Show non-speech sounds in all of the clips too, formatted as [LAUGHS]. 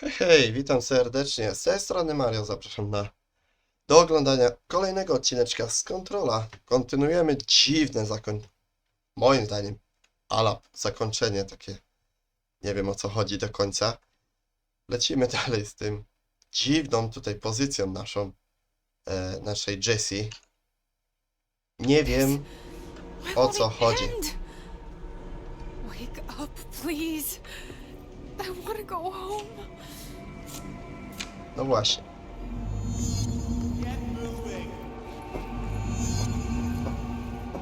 Hej, hej, witam serdecznie. Z tej strony Mario, zapraszam na do oglądania kolejnego odcineczka z Kontrola. Kontynuujemy dziwne zakoń... Moim zdaniem, ala zakończenie takie. Nie wiem o co chodzi do końca. Lecimy [LAUGHS] dalej z tym dziwną tutaj pozycją naszą, e, naszej Jessie. Nie wiem, O co chodzi? Wake up, please. I want to go home. no właśnie.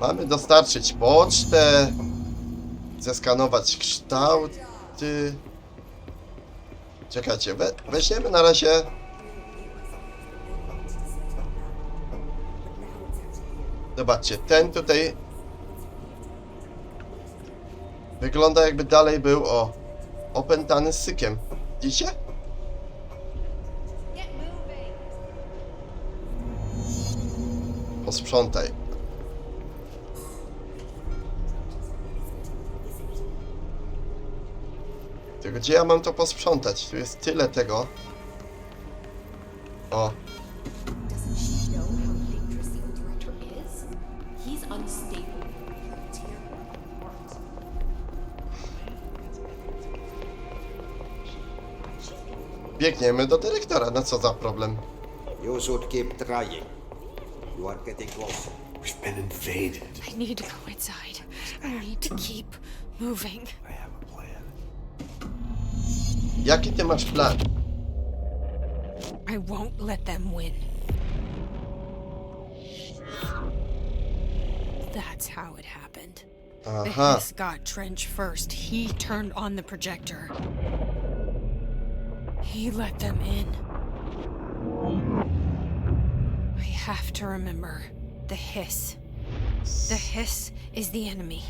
Mamy dostarczyć pocztę, zeskanować kształty. Czekajcie, we, weźmiemy na razie. Zobaczcie, ten tutaj wygląda jakby dalej był o opętany sykiem. Widzicie? Posprzątaj. Tylko gdzie ja mam to posprzątać? Tu jest tyle tego. O, biegniemy do dyrektora. No co za problem? You should keep trying. You are getting close. We've been invaded. I need to go inside. I need to keep moving. I have a plan. Jaki ty masz plan? I won't let them win. That's how it happened. The Aha, Hiss got Trench first. He turned on the projector. He let them in. I have to remember the Hiss. The Hiss is the enemy.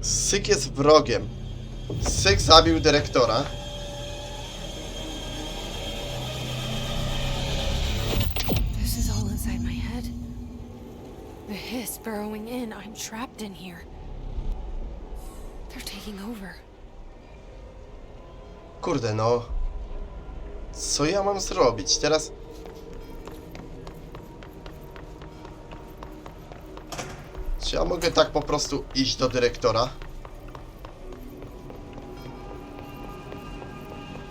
Syk jest wrogiem. Syk zabił dyrektora. Burrowing in. I'm trapped in here. They're taking over. Kurde no. Co ja mam zrobić? Teraz... Czy ja mogę tak po prostu iść do dyrektora?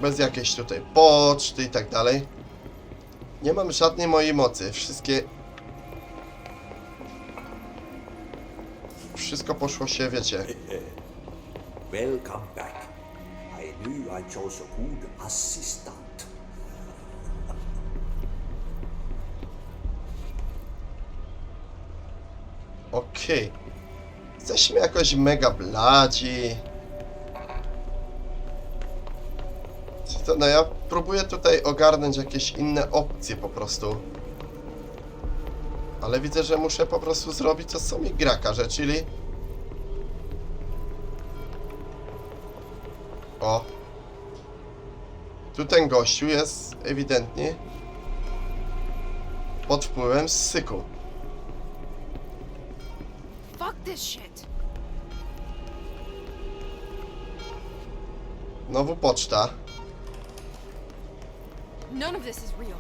Bez jakiejś tutaj poczty i tak dalej. Nie mam żadnej mojej mocy. Wszystkie... Wszystko poszło się, wiecie. Welcome back. I knew I chose a good assistant. Okej. Jesteśmy jakoś mega bladzi. To, no ja próbuję tutaj ogarnąć jakieś inne opcje po prostu. Ale widzę, że muszę po prostu zrobić to, co mi gra każe, czyli... O. Tu ten gościu jest ewidentnie pod wpływem syku. Fuck this shit. Znowu poczta. None of this is real.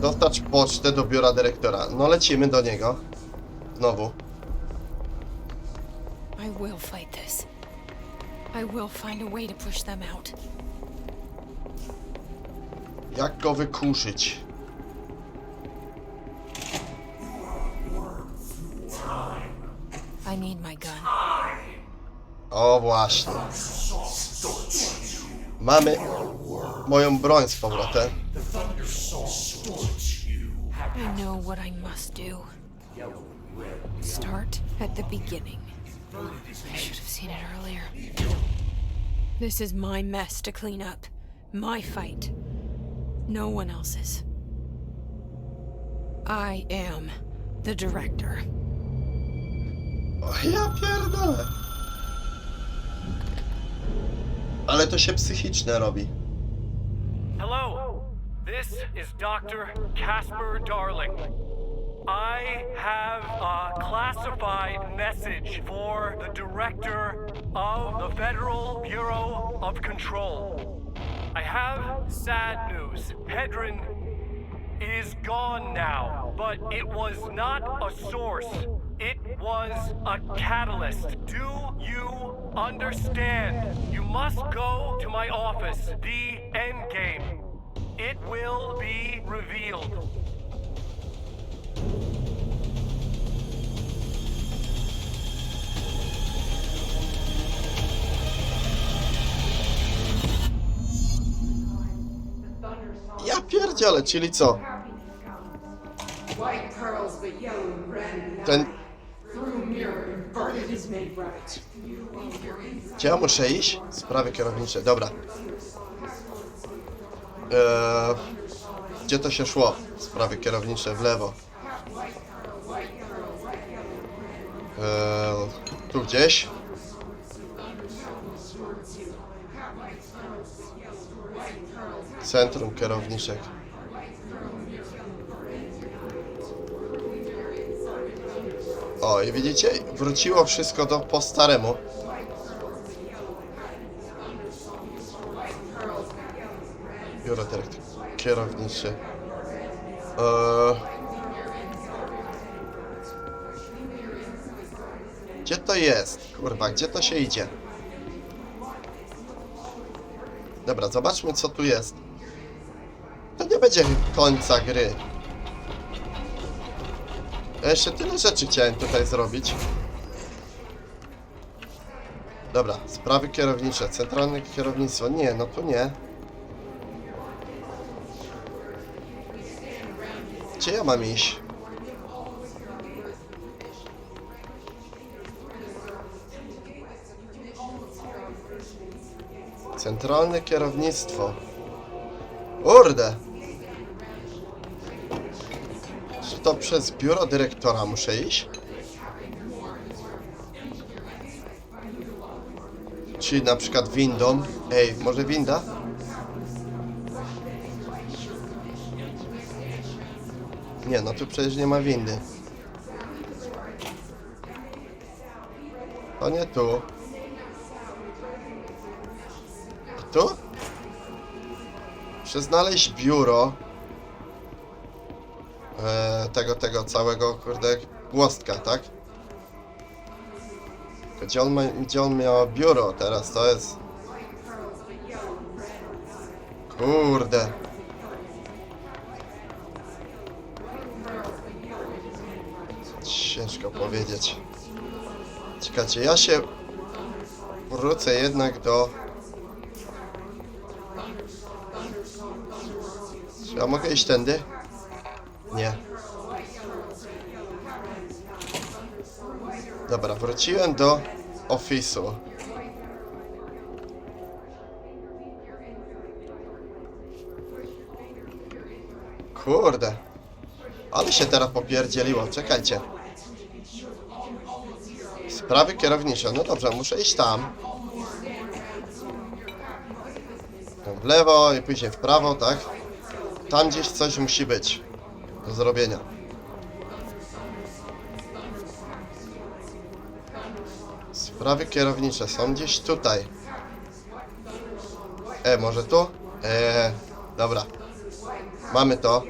Dostarcz pocztę do biura dyrektora. No lecimy do niego. Znowu. I will fight this. I will find a way to push them out. Jak go wykurzyć? I need my gun. O właśnie. Mamy moją broń z powrotem. I know what I must do. Start at the beginning. I should have seen it earlier. This is my mess to clean up. My fight. No one else's. I am the director. O, ja pierdolę. Ale to się psychiczne robi. Hello? This is Dr. Casper Darling. I have a classified message for the director of the Federal Bureau of Control. I have sad news. Hedron is gone now, but it was not a source. It was a catalyst. Do you understand? You must go to my office, the Endgame. It will be revealed. Ja pierdzielę, czyli co? Ten... Gdzie ja muszę iść? Sprawy kierownicze, dobra. Eee, gdzie to się szło? Sprawy kierownicze w lewo. Eee, tu gdzieś? Centrum kierowniczek. O, i widzicie? Wróciło wszystko do po staremu. Biuro dyrektor kierownicze. Eee... Gdzie to jest? Kurwa, gdzie to się idzie? Dobra, zobaczmy co tu jest. To nie będzie końca gry. Ja jeszcze tyle rzeczy chciałem tutaj zrobić. Dobra, sprawy kierownicze, centralne kierownictwo. Nie, no tu nie. Gdzie ja mam iść? Centralne kierownictwo. Kurde! Czy to przez biuro dyrektora muszę iść? Czyli na przykład windą. Ej, może winda? Nie, no tu przecież nie ma windy. To nie tu. Tu? Muszę znaleźć biuro e, tego, tego całego, kurde, głostka, tak? Gdzie on, gdzie on miał biuro teraz, to jest... Kurde. Ciężko powiedzieć. Czekajcie, ja się wrócę jednak do... Czy ja mogę iść tędy? Nie. Dobra, wróciłem do ofisu. Kurde. Ale się teraz popierdzieliło, czekajcie. Sprawy kierownicze, no dobrze, muszę iść tam. W lewo i później w prawo, tak? Tam gdzieś coś musi być do zrobienia. Sprawy kierownicze są gdzieś tutaj. E, może tu? E, dobra. Mamy to.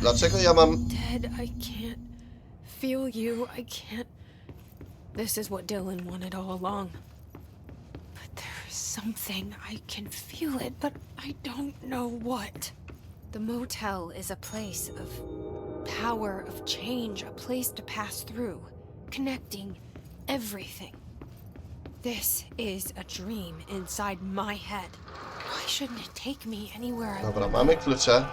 Dlaczego ja mam... Dead. I can't feel you. I can't. This is what Dylan wanted all along. But there's something. I can feel it, but I don't know what. The motel is a place of power, of change, a place to pass through, connecting everything. This is a dream inside my head. Why shouldn't it take me anywhere I Dobra, mamy klucze.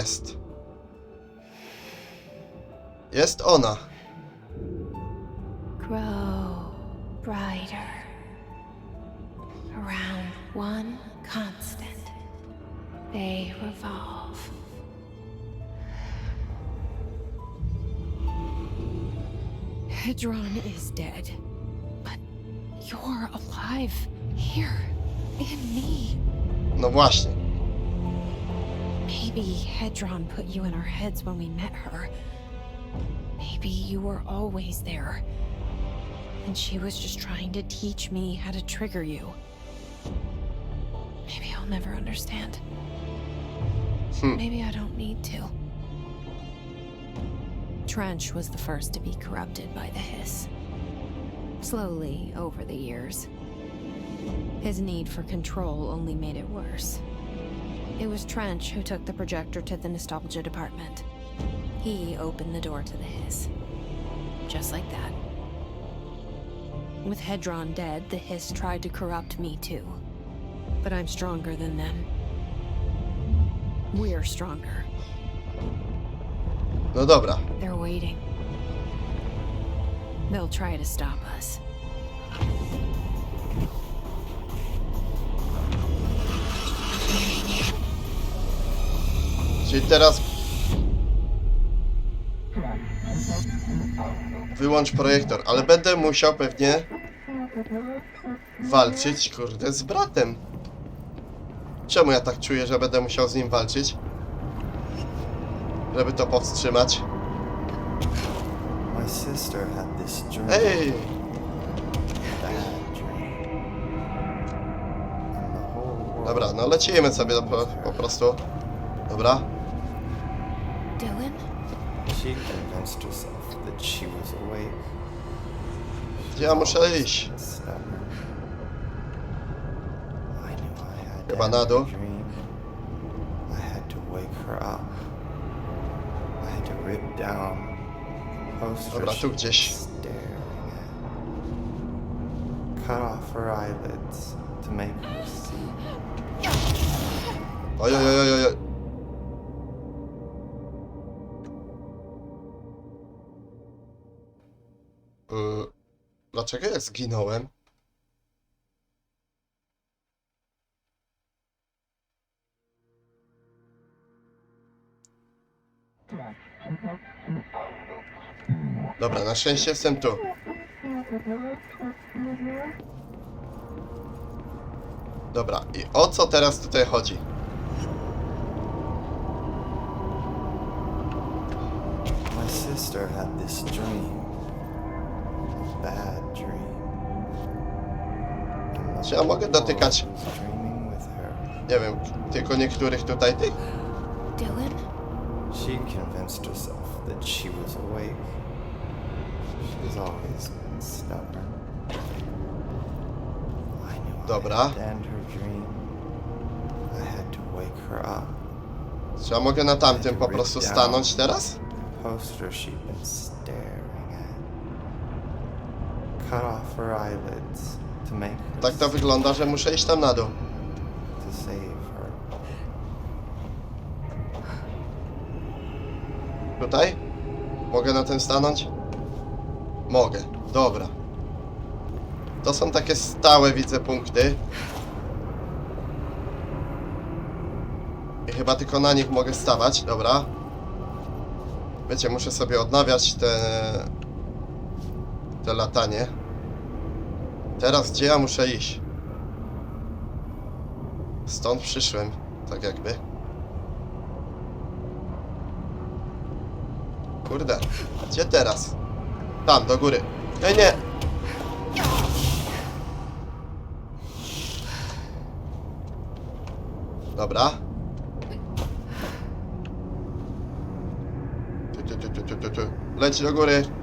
Jest. Jest ona. grow brighter around one constant. They revolve. Hedron is dead. But you're alive here in me. No właśnie. Maybe Hedron put you in our heads when we met her. Maybe you were always there. And she was just trying to teach me how to trigger you. Maybe I'll never understand. Hmm. Maybe I don't need to. Trench was the first to be corrupted by the hiss. Slowly, over the years. His need for control only made it worse. It was Trench who took the projector to the nostalgia department. He opened the door to the hiss. Just like that. With Hedron dead, the hiss tried to corrupt me too. But I'm stronger than them. We're stronger. No dobra. They're waiting. They'll try to stop us. Czyli teraz... Wyłącz projektor, ale będę musiał pewnie walczyć, kurde, z bratem. Czemu ja tak czuję, że będę musiał z nim walczyć? Żeby to powstrzymać. Ej! Dobra, no lecimy sobie po, po prostu. Dobra. Dylan? She convinced herself that she was awake. Gdzie ja muszę iść? and. I knew I had to Chyba na dół. I had to wake her up. I had to rip down the poster Dobra, tu gdzieś. staring. Cut off her eyelids to make her see. Oj, oj, oj, oj, oj. Dlaczego ja zginąłem? Dobra, na szczęście jestem tu. Dobra, i o co teraz tutaj chodzi? My sister had this dream. A bad dream. And the Czy ja mogę whole dotykać, world was dreaming with her. nie wiem, tylko niektórych tutaj tych? Dylan? She convinced herself that she was awake. She's always been stubborn. I knew Dobra. I had end her dream. I had to wake her up. Czy ja mogę na tamtym po prostu stanąć teraz? Poster she'd been staring at. Cut off her eyelids to make her Tak to wygląda, że muszę iść tam na dół. to save her. Tutaj? Mogę na tym stanąć? Mogę. Dobra. To są takie stałe, widzę, punkty. I chyba tylko na nich mogę stawać. Dobra. Wiecie, muszę sobie odnawiać te... te latanie. Teraz gdzie ja muszę iść? Stąd przyszłem, tak jakby. Kurde, gdzie teraz? Tam, do góry. Nie, nie! Dobra. Leć do góry.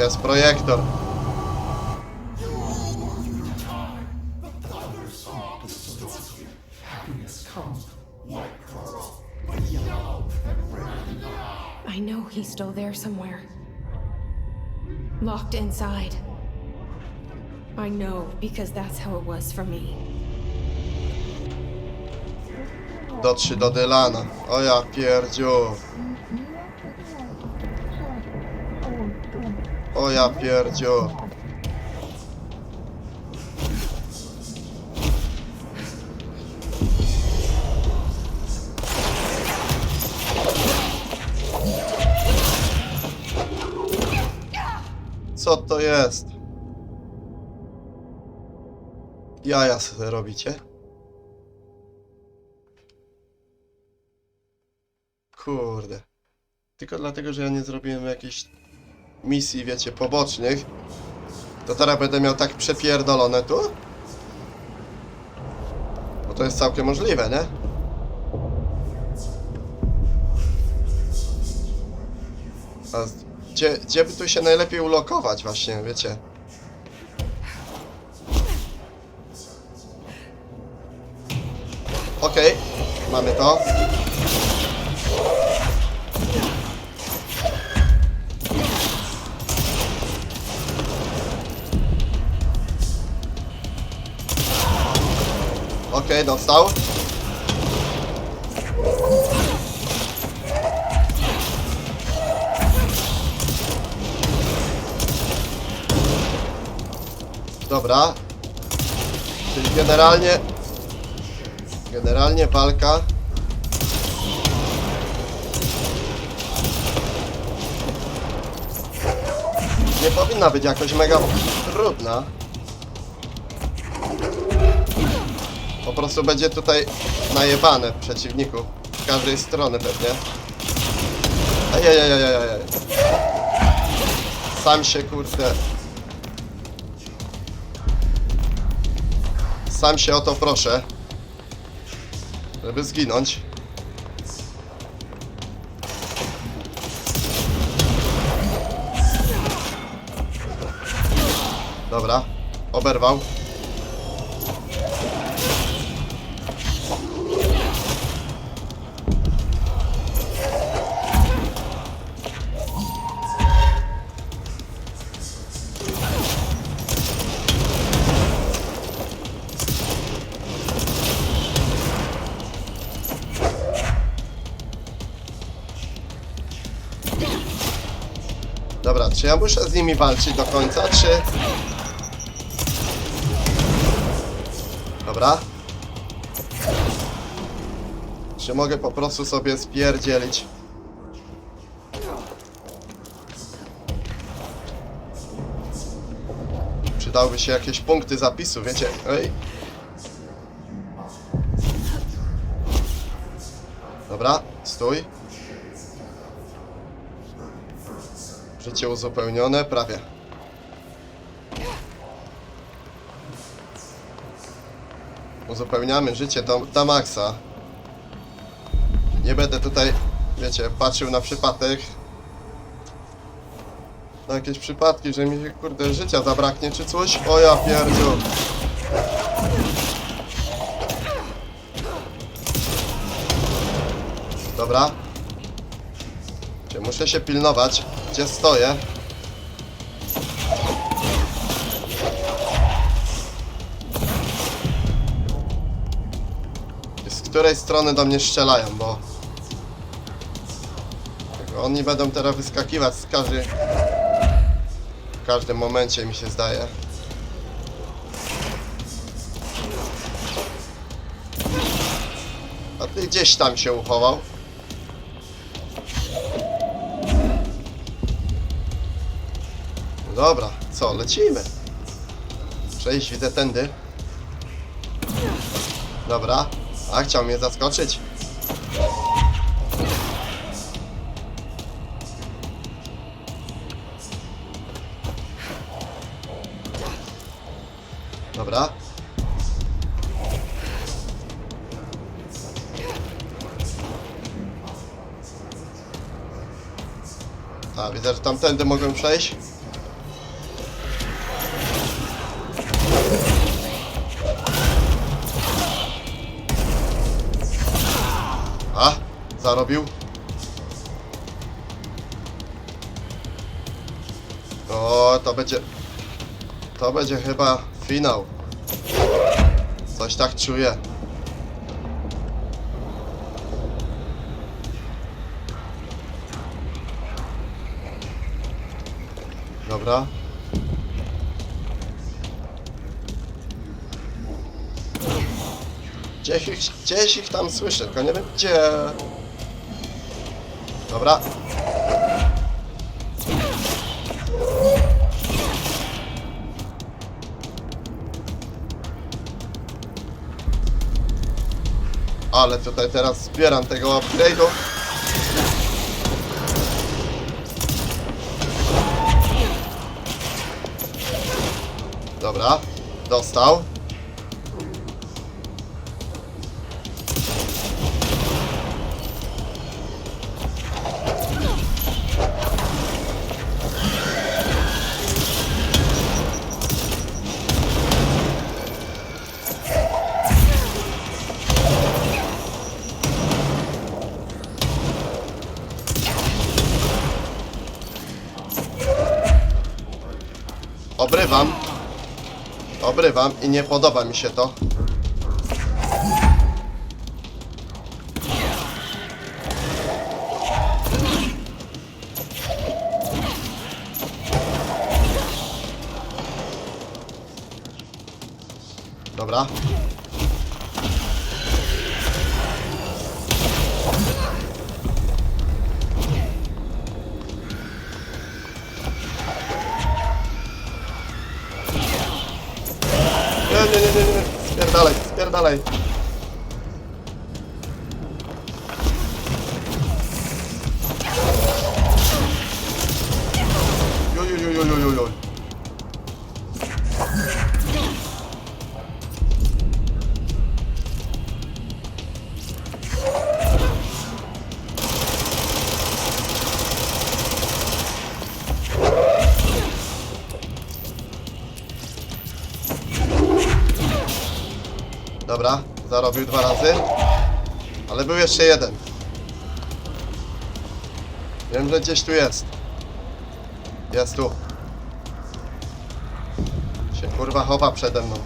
Jest projektor. I know he's still there somewhere. Locked inside. I know because that's how it was for me. Dotrze do Dylana. O ja pierdziu. O ja pierdziu. Co to jest? Jaja sobie robicie? Kurde. Tylko dlatego, że ja nie zrobiłem jakiejś misji, wiecie, pobocznych. To teraz będę miał tak przepierdolone tu? Bo to jest całkiem możliwe, nie? A gdzie, gdzie by tu się najlepiej ulokować właśnie, wiecie? Okej, mamy to. Okej, dostał. Dobra. Czyli generalnie... Generalnie walka... Nie powinna być jakoś mega trudna. Po prostu będzie tutaj najebane przeciwników. Z każdej strony pewnie. Ajajajajajaj. Sam się kurde... Sam się o to proszę. Żeby zginąć. Dobra. Oberwał. Czy ja muszę z nimi walczyć do końca, czy... Dobra. Czy mogę po prostu sobie spierdzielić? Przydałyby się jakieś punkty zapisu, wiecie? Ej. Dobra, stój. Uzupełnione, prawie. Uzupełniamy życie do, do maksa. Nie będę tutaj, wiecie, patrzył na przypadek. Na jakieś przypadki, że mi się, kurde, życia zabraknie czy coś. O ja pierdziu. Dobra. Muszę się pilnować, gdzie stoję. Z której strony do mnie strzelają, bo... Oni będą teraz wyskakiwać z każdej... W każdym momencie mi się zdaje. A ty gdzieś tam się uchował. Dobra, co, lecimy. Przejść widzę tędy. Dobra. A, chciał mnie zaskoczyć. Dobra. A, widzę, że tamtędy mogłem przejść. Zarobił. O, to będzie... To będzie chyba finał. Coś tak czuję. Dobra. Gdzieś ich, gdzieś ich tam słyszę, tylko nie wiem gdzie. Dobra. Ale tutaj teraz zbieram tego upgrade'u. Dobra, dostał. Obrywam i nie podoba mi się to. Dobra. Spierdalaj, zarobił dwa razy. Ale był jeszcze jeden. Wiem, że gdzieś tu jest. Jest tu. Się kurwa chowa przede mną.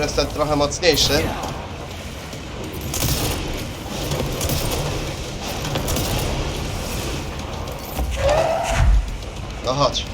Tu jest ten trochę mocniejszy. No chodź.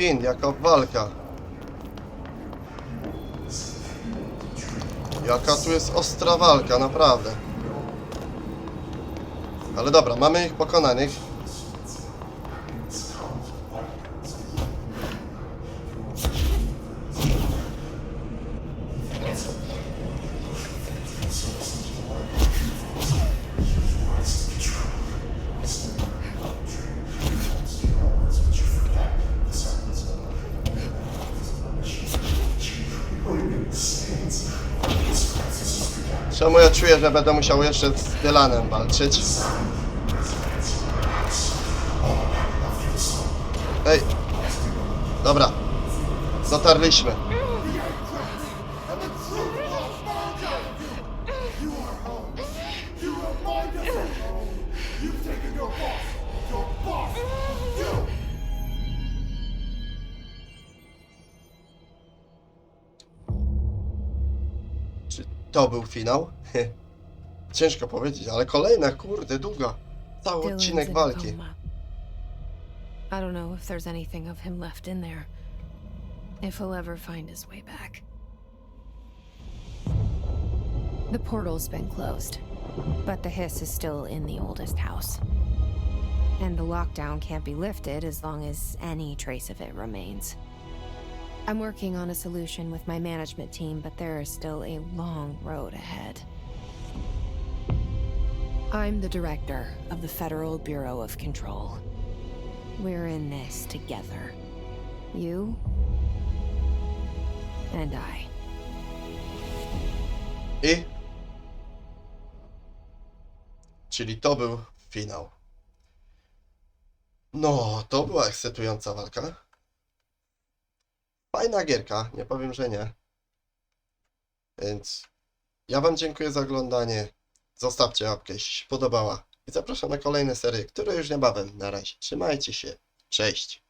Gwint, jaka walka. Jaka tu jest ostra walka, naprawdę. Ale dobra, mamy ich pokonanych. Czemu ja czuję, że będę musiał jeszcze z Dylanem walczyć? Ej! Dobra. Dotarliśmy. To był finał? Ciężko powiedzieć, ale kolejna, kurde, długa. Cały odcinek in walki. I don't know if there's anything of him left in there. If he'll ever find his way back. The portal's been closed, but the hiss is still in the oldest house. And the lockdown can't be lifted as long as any trace of it remains. I'm working on a solution with my management team, but there is still a long road ahead. I'm the director of the Federal Bureau of Control. We're in this together. You and I. I. Czyli to był finał. No, to była ekscytująca walka. Fajna gierka, nie powiem, że nie. Więc ja Wam dziękuję za oglądanie. Zostawcie łapkę, jeśli się podobała. I zapraszam na kolejne serie, które już niebawem. Na razie. Trzymajcie się. Cześć.